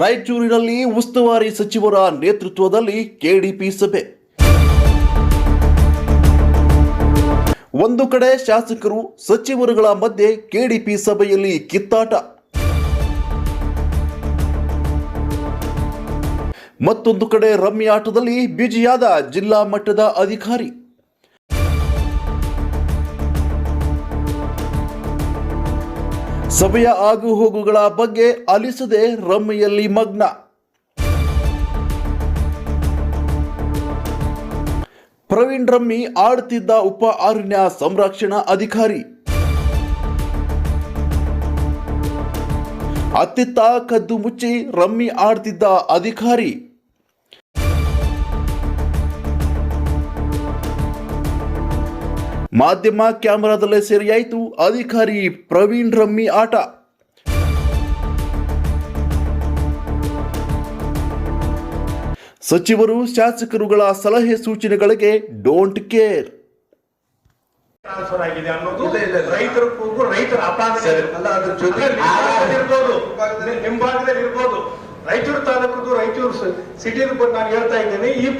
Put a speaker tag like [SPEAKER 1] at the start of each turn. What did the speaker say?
[SPEAKER 1] ರಾಯಚೂರಿನಲ್ಲಿ ಉಸ್ತುವಾರಿ ಸಚಿವರ ನೇತೃತ್ವದಲ್ಲಿ ಕೆಡಿಪಿ ಸಭೆ. ಒಂದು ಕಡೆ ಶಾಸಕರು ಸಚಿವರುಗಳ ಮಧ್ಯೆ ಕೆಡಿಪಿ ಸಭೆಯಲ್ಲಿ ಕಿತ್ತಾಟ. ಮತ್ತೊಂದು ಕಡೆ ರಮ್ಯಾಟದಲ್ಲಿ ಬಿಜಿಯಾದ ಜಿಲ್ಲಾ ಮಟ್ಟದ ಅಧಿಕಾರಿ. ಸಭೆಯ ಆಗುಹೋಗುಗಳ ಬಗ್ಗೆ ಅಲಿಸದೆ ರಮ್ಮಿಯಲ್ಲಿ ಮಗ್ನ. ಪ್ರವೀಣ್ ರಮ್ಮಿ ಆಡುತ್ತಿದ್ದ ಉಪ ಅರಣ್ಯ ಸಂರಕ್ಷಣಾ ಅಧಿಕಾರಿ. ಅತ್ತಿತ್ತ ಕದ್ದು ಮುಚ್ಚಿ ರಮ್ಮಿ ಆಡ್ತಿದ್ದ ಅಧಿಕಾರಿ. ಮಾಧ್ಯಮ ಕ್ಯಾಮೆರಾದಲ್ಲೇ ಸೆರೆಯಾಯಿತು. ಅಧಿಕಾರಿ ಪ್ರವೀಣ್ ರಮ್ಮಿ ಆಟ. ಸಚಿವರು ಶಾಸಕರುಗಳ ಸಲಹೆ ಸೂಚನೆಗಳಿಗೆ ಡೋಂಟ್ ಕೇರ್
[SPEAKER 2] ಟ್ರಾನ್ಸ್ಫರ್ ಆಗಿದೆ ಅನ್ನೋದು
[SPEAKER 3] ಇಲ್ಲ, ಇಲ್ಲ, ಇಲ್ಲ.
[SPEAKER 2] ರೈತರ ರೈತರ ಅಪಾದನೆ
[SPEAKER 3] ಅಲ್ಲ, ಅದ್ರ ಜೊತೆ-
[SPEAKER 2] ಅಲ್ಲ, ನಿಮ್ಮ ಭಾಗದಲ್ಲಿ ಇರ್ಬೋದು. ಭಾಗದಲ್ಲಿ ಇರ್ಬೋದು ರಾಯಚೂರು ಸಿಟಿ ನಾನು ಹೇಳ್ತಾ ಇದ್ದೇನೆ ಈ